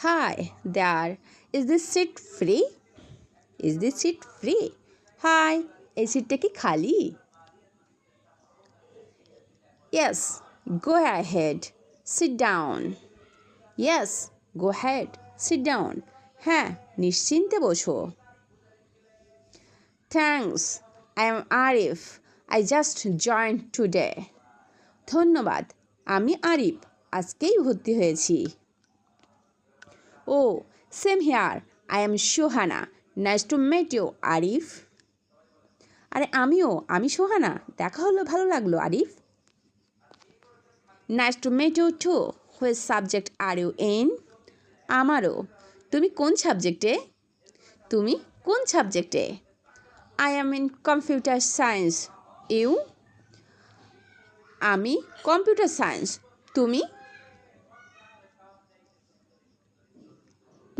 Hi there. Is this seat free? Is this seat free? Hi. এই সিটটা কি খালি Yes. Go ahead. Sit down. Yes. Go ahead. Sit down. হ্যাঁ নিশ্চিন্তে বসো thanks I am Arif I just join today ধন্যবাদ আমি আরিফ আজকেই ভর্তি হয়েছি ও, same here, I am Sohana nice to meet you, Arif. আরে আমিও, আমি সোহানা দেখা হলো, ভালো লাগল, Arif. Nice to meet you too which subject are you in আমারও। তুমি কোন সাবজেক্টে? তুমি কোন সাবজেক্টে? I am in computer science. You? আমি কম্পিউটার সায়েন্স। তুমি?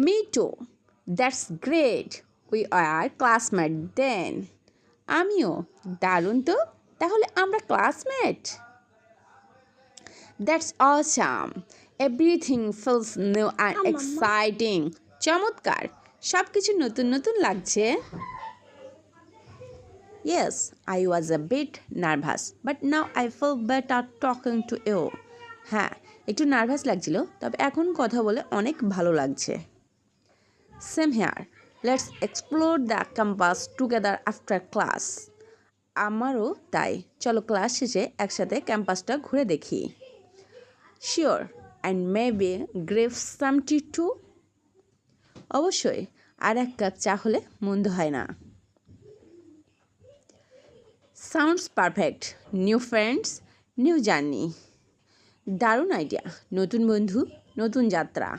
Me too that's great we R classmate then আমিও। দারুণ তো। তাহলে আমরা classmate that's awesome everything feels new and exciting চমৎকার। সব কিছু নতুন নতুন লাগছে? Yes I was a bit nervous but now I feel better talking to you হ্যাঁ একটু নার্ভাস লাগছিল তবে এখন কথা বলে অনেক ভালো লাগছে। Same here let's explore the campus together after class আমারও তাই। চলো ক্লাস শেষে একসাথে ক্যাম্পাসটা ঘুরে দেখি। Sure and maybe grab some tea too অবশ্যই, আর এক কাপ চা হলে মন্দ হয় না। Sounds perfect new friends new journey দারুণ আইডিয়া নতুন বন্ধু, নতুন যাত্রা।